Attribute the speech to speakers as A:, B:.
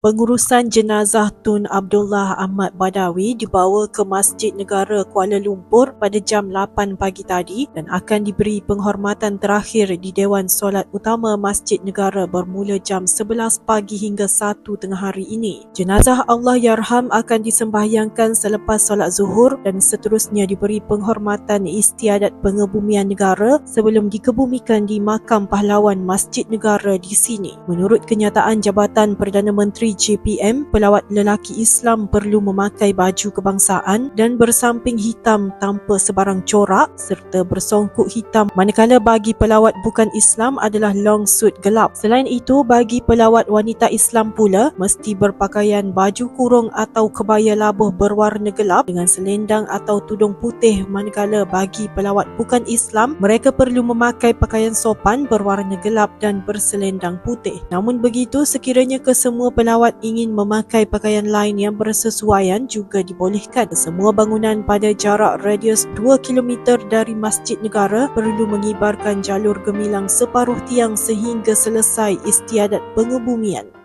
A: Pengurusan jenazah Tun Abdullah Ahmad Badawi dibawa ke Masjid Negara Kuala Lumpur pada jam 8 pagi tadi dan akan diberi penghormatan terakhir di Dewan Solat Utama Masjid Negara bermula jam 11 pagi hingga 1 tengah hari ini. Jenazah Allah Yarham akan disembahyangkan selepas solat zuhur dan seterusnya diberi penghormatan istiadat pengebumian negara sebelum dikebumikan di makam pahlawan Masjid Negara di sini. Menurut kenyataan Jabatan Perdana Menteri JPM, pelawat lelaki Islam perlu memakai baju kebangsaan dan bersamping hitam tanpa sebarang corak serta bersongkok hitam manakala bagi pelawat bukan Islam adalah long suit gelap. Selain itu, bagi pelawat wanita Islam pula mesti berpakaian baju kurung atau kebaya labuh berwarna gelap dengan selendang atau tudung putih manakala bagi pelawat bukan Islam mereka perlu memakai pakaian sopan berwarna gelap dan berselendang putih. Namun begitu, sekiranya kesemua pelawat pesawat ingin memakai pakaian lain yang bersesuaian juga dibolehkan. Semua bangunan pada jarak radius 2 km dari Masjid Negara perlu mengibarkan jalur gemilang separuh tiang sehingga selesai istiadat pengebumian.